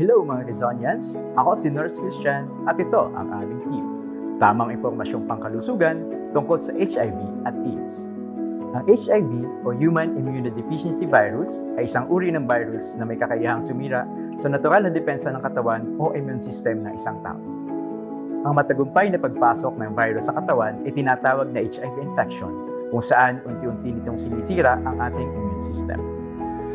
Hello mga Rizonians! Ako si Nurse Christian at ito ang aming team. Tamang impormasyong pangkalusugan tungkol sa HIV at AIDS. Ang HIV o Human Immunodeficiency Virus ay isang uri ng virus na may kakayahang sumira sa natural na depensa ng katawan o immune system ng isang tao. Ang matagumpay na pagpasok ng virus sa katawan ay tinatawag na HIV infection kung saan unti-unti nitong sinisira ang ating immune system.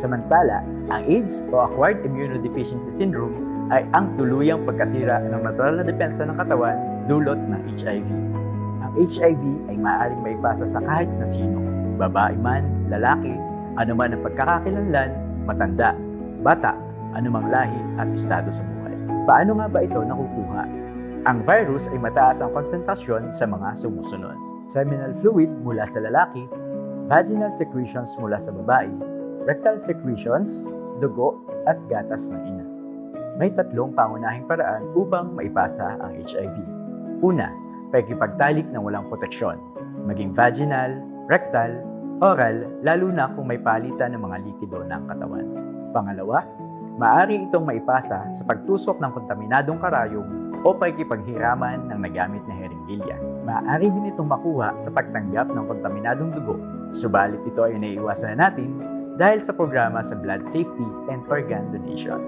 Samantala, ang AIDS o Acquired Immunodeficiency Syndrome ay ang tuluyang pagkasira ng natural na depensa ng katawan dulot ng HIV. Ang HIV ay maaaring maipasa sa kahit na sino, babae man, lalaki, anuman ang pagkakakilanlan, matanda, bata, anumang lahi at estado sa buhay. Paano nga ba ito nakukuha? Ang virus ay mataas ang konsentrasyon sa mga sumusunod. Seminal fluid mula sa lalaki, vaginal secretions mula sa babae, rectal secretions, dugo, at gatas ng ina. May tatlong pangunahing paraan upang maipasa ang HIV. Una, pakikipagtalik ng walang proteksyon, maging vaginal, rectal, oral, lalo na kung may palitan ng mga likido ng katawan. Pangalawa, maaari itong maipasa sa pagtusok ng kontaminadong karayom o pakikipaghiraman ng nagamit na heringgilya. Maaari din itong makuha sa pagtanggap ng kontaminadong dugo, subalit ito ay naiiwasan na natin dahil sa programa sa blood safety and organ donation.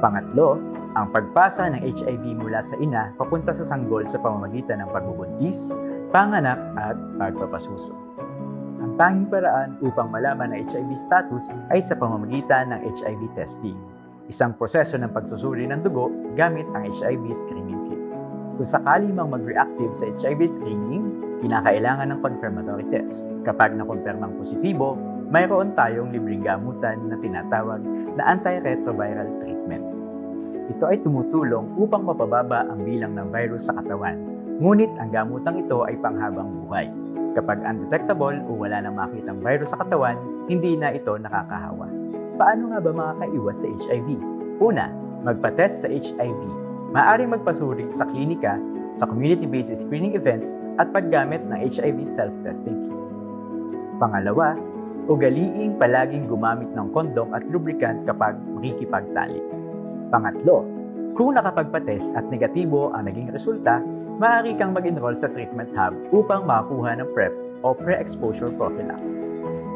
Pangatlo, ang pagpasa ng HIV mula sa ina papunta sa sanggol sa pamamagitan ng pagbubuntis, panganak at pagpapasuso. Ang tanging paraan upang malaman ang HIV status ay sa pamamagitan ng HIV testing, isang proseso ng pagsusuri ng dugo gamit ang HIV screening kit. Kung sakali mang mag-reactive sa HIV screening, kinakailangan ng confirmatory test. Kapag nakumpirmang positibo, mayroon tayong libreng gamutan na tinatawag na antiretroviral treatment. Ito ay tumutulong upang mapababa ang bilang ng virus sa katawan. Ngunit ang gamutang ito ay panghabang buhay. Kapag undetectable o wala nang makitang virus sa katawan, hindi na ito nakakahawa. Paano nga ba makakaiwas sa HIV? Una, magpa-test sa HIV. Maaring magpasuri sa klinika, sa community-based screening events at paggamit ng HIV self-testing kit. Pangalawa, ugaliing palaging gumamit ng kondom at lubricant kapag makikipagtalik. Pangatlo, kung nakapagpa-test at negatibo ang naging resulta, maaari kang mag-enroll sa treatment hub upang makakuha ng PrEP o pre-exposure prophylaxis.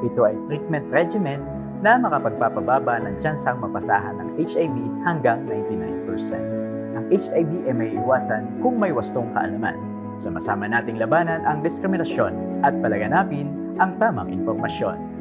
Ito ay treatment regimen na makapagpapababa ng tsansang mapasahan ng HIV hanggang 99%. Ang HIV ay may iwasan kung may wastong kaalaman. Sama-sama nating labanan ang diskriminasyon at palaganapin ang tamang impormasyon.